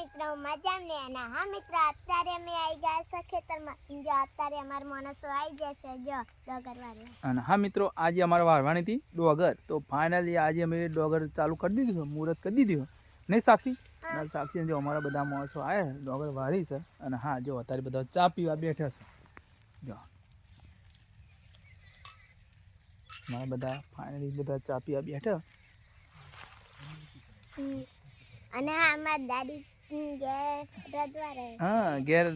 મિત્રો મજામ ને? અને હા મિત્રો અત્યારે અમે આવી ગયા છે ખેતરમાં. જો અત્યારે અમારા માણસો આવી જશે જો ડોગર વાળા અને હા મિત્રો આજે અમારે વારવાની હતી ડોગર. તો ફાઇનલી આજે અમે ડોગર ચાલુ કરી દીધું છે મુહૂર્ત કરી દીધું છે. નહીં સાક્ષી? ના સાક્ષી જો અમારા બધા માણસો આવ્યા ડોગર વારી છે. અને હા જો અત્યારે બધા ચા પીવા બેઠા છે. જો. અમારા બધા ફાઇનલી બધા ચા પીવા બેઠા. અને હા અમારા દાદી હા ઘેર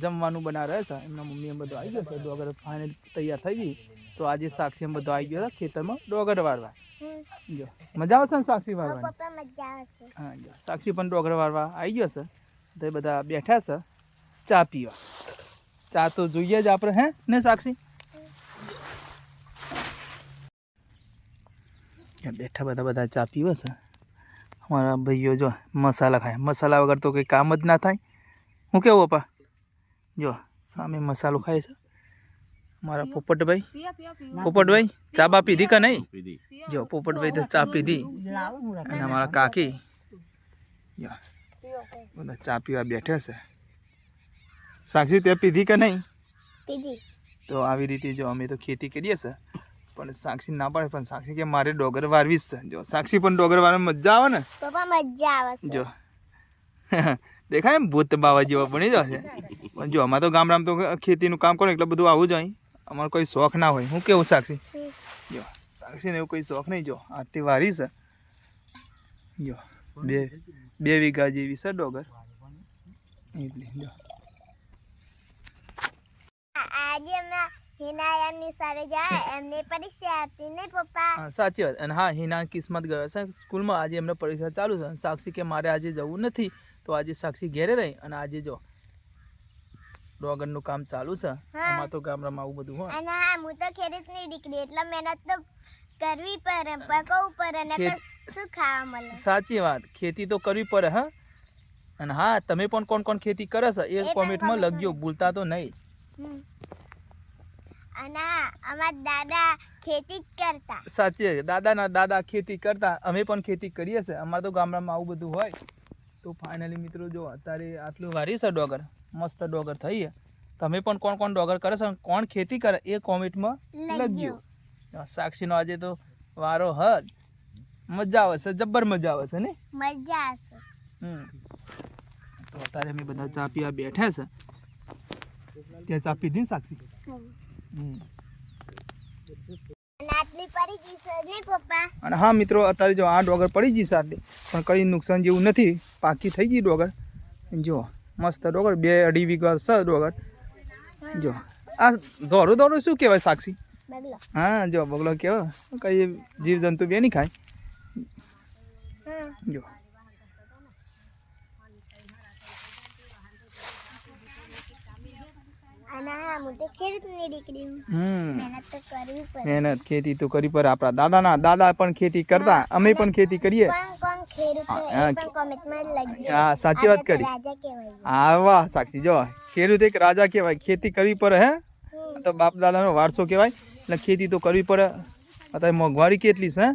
જમવાનું બનાવે છે. એમના મમ્મી એમ બધું આવી ગયો છે ડોગર ફાઇનલ તૈયાર થઈ ગઈ. તો આજે સાક્ષી એમ બધું આવી ગયો હતા ખેતરમાં ડોગર વાળવા. જો. મજા આવશે ને સાક્ષી આવશે. હા જો. સાક્ષી પણ ડોગર વાળવા આવી ગયો છે. તો એ બધા બેઠા છે ચા પીવા. ચા તો જોઈએ જ આપણે હે? ને સાક્ષી? બેઠા બધા બધા ચા પીવે છે. અમારા ભાઈઓ જો મસાલા ખાય. મસાલા વગર તો કંઈ કામ જ ના થાય. હું કેવું પપ્પા? જો સામે મસાલો ખાય છે. મારા પોપટભાઈ. પોપટભાઈ ચા બા પીધી કે નહીં? જો પોપટભાઈ તો ચા પીધી. અને અમારા કાકી. જો બધા ચા પીવા બેઠ્યા છે. સાક્ષી તે પીધી કે નહીં? તો આવી રીતે જો અમે તો ખેતી કરીએ છે. પણ સાક્ષી ના પાડે પણ સાક્ષી કે મારે ડોગર વારવી છે. જો સાક્ષી પણ ડોગર વારવા મજા આવે ને? પપ્પા મજા આવે જો. દેખાય એમ ભૂત બાવા જેવો બની જશે. પણ જો અમારે તો ગામડામાં તો ખેતીનું કામ કરો એટલે બધું આવું હોય અમારો કોઈ શોખ ના હોય. હું કેવું સાક્ષી. જો સાક્ષીને એવું કોઈ શોખ નહીં. જો આટલી વારી છે. જો બે બે વીઘા જેવી છે ડોગર. એટલે જો. આજે આજે અમે એમની સારે જાય એમને પરીક્ષા હતી ને પપ્પા? હા સાચી વાત. અને હા હિના કિસ્મત ગયો છે. સ્કૂલમાં આજે એમને પરીક્ષા ચાલુ છે. સાક્ષી કે મારે આજે જવું નથી તો આજે સાક્ષી ઘેરે રહી. અને આજે જો ડોગરનું કામ ચાલુ છે. આમાં તો ગામડામાં આવું બધું હોય અને હા હું તો ખેડૂતની દીકરી એટલે મહેનત તો કરવી પડે પકો પડે અને શું ખાવા મળે? સાચી વાત. ખેતી તો કરવી પડે હા. અને હા તમે પણ કોણ કોણ ખેતી કરે છે? એ કોમેન્ટમાં લખજો. ભૂલતા તો નહીં હમ. અને હા અમારા દાદા ખેતી જ કરતા સાચી. દાદાના દાદા ખેતી કરતા. અમે પણ ખેતી કરીએ છીએ. અમારે તો ગામડામાં આવું બધું હોય. તો ફાઇનલી મિત્રો જો અત્યારે આટલું વારી છે ડોગર. મસ્ત ડોગર થઈ તમે પણ કોણ કોણ ડોગર કરે છે કોણ ખેતી કરે એ કોમેન્ટમાં લખજો. સાક્ષીનો આજે તો વારો હદ. મજા આવે છે. જબ્બર મજા આવે છે ને? મજા આવશે. હમ. તો અત્યારે અમે બધા ચા પીવા બેઠા છે. ત્યાં ચા પીધી ને સાક્ષી? અને હા મિત્રો અત્યારે જો આ ડોગર પડી ગઈ સાથે પણ કંઈ નુકસાન જેવું નથી. પાકી થઈ ગઈ ડોગર. જો મસ્ત ડોગર બે અઢી વીઘા છે ડોગર. જો આ દોરું દોરું શું કહેવાય સાક્ષી? હા જો બગલો કેવો? કઈ જીવજંતુ બે નહીં ખાય. જો અને હા હું તો ખેડૂતની દીકરી હું હમ મહેનત તો કરવી પડે. મહેનત ખેતી તો કરી પર આપણા દાદાના દાદા પણ ખેતી કરતા. અમે પણ ખેતી કરીએ. હા, સાચી વાત કરી. હા વાહ સાક્ષી જો. ખેડૂત એક રાજા કહેવાય. ખેતી કરવી પડે હે? તો બાપ દાદાનો વારસો કહેવાય. એટલે ખેતી તો કરવી પડે. અત્યારે મોંઘવારી કેટલી છે હે?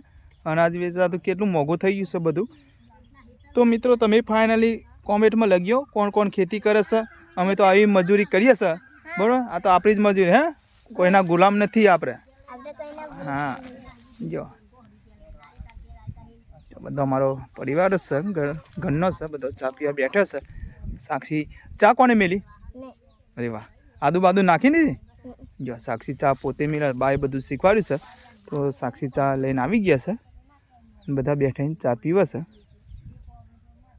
અનાજ વેચતા તો કેટલું મોંઘું થઈ ગયું છે બધું. તો મિત્રો તમે ફાઇનલી કોમેન્ટમાં લગ્યો કોણ કોણ ખેતી કરે છે. અમે તો આવી મજૂરી કરીએ છે. બરાબર? આ તો આપણી જ મજૂરી હે? કોઈના ગુલામ નથી આપણે. હા. જો. બધો અમારો પરિવાર જ છે ઘર ઘરનો છે બધો ચા પીવા બેઠો છે. સાક્ષી ચા કોને મેલી? અરે વાહ. આદુ બાદુ નાખી દીધી જો સાક્ષી ચા પોતે મેળા બાય બધું શીખવાડ્યું છે તો સાક્ષી ચા લઈને આવી ગયા છે. બધા બેઠાઈને ચા પીવા છે.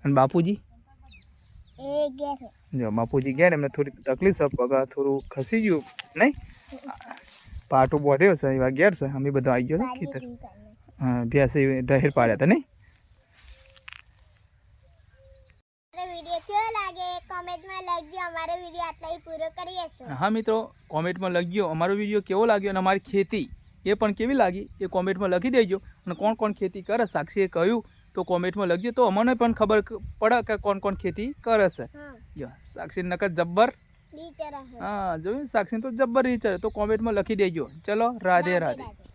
અને બાપુજી? એ છે. જો બાપુજી ગયા ને એમને થોડી તકલીફ છે પગ થોડું ખસી ગયું. નહીં? પાટો બોધ્યો છે એવા ગેર છે અમે બધા આવી ગયો ખેતર. હા ભેંસે ડહેર પાડ્યા હતા નહીં? હા મિત્રો કોમેન્ટમાં લખજો અમારો વીડિયો કેવો લાગ્યો અને અમારી ખેતી એ પણ કેવી લાગી એ કોમેન્ટમાં લખી દેજો. અને કોણ કોણ ખેતી કરે સાક્ષીએ કહ્યું તો કોમેન્ટમાં લખજો તો અમને પણ ખબર પડે કે કોણ કોણ ખેતી કરે છે. જો સાક્ષી નકર જબ્બર. હા જોયું સાક્ષી તો જબ્બર રીચર તો કોમેન્ટમાં લખી દેજો. ચલો રાધે. રાધે રાધે.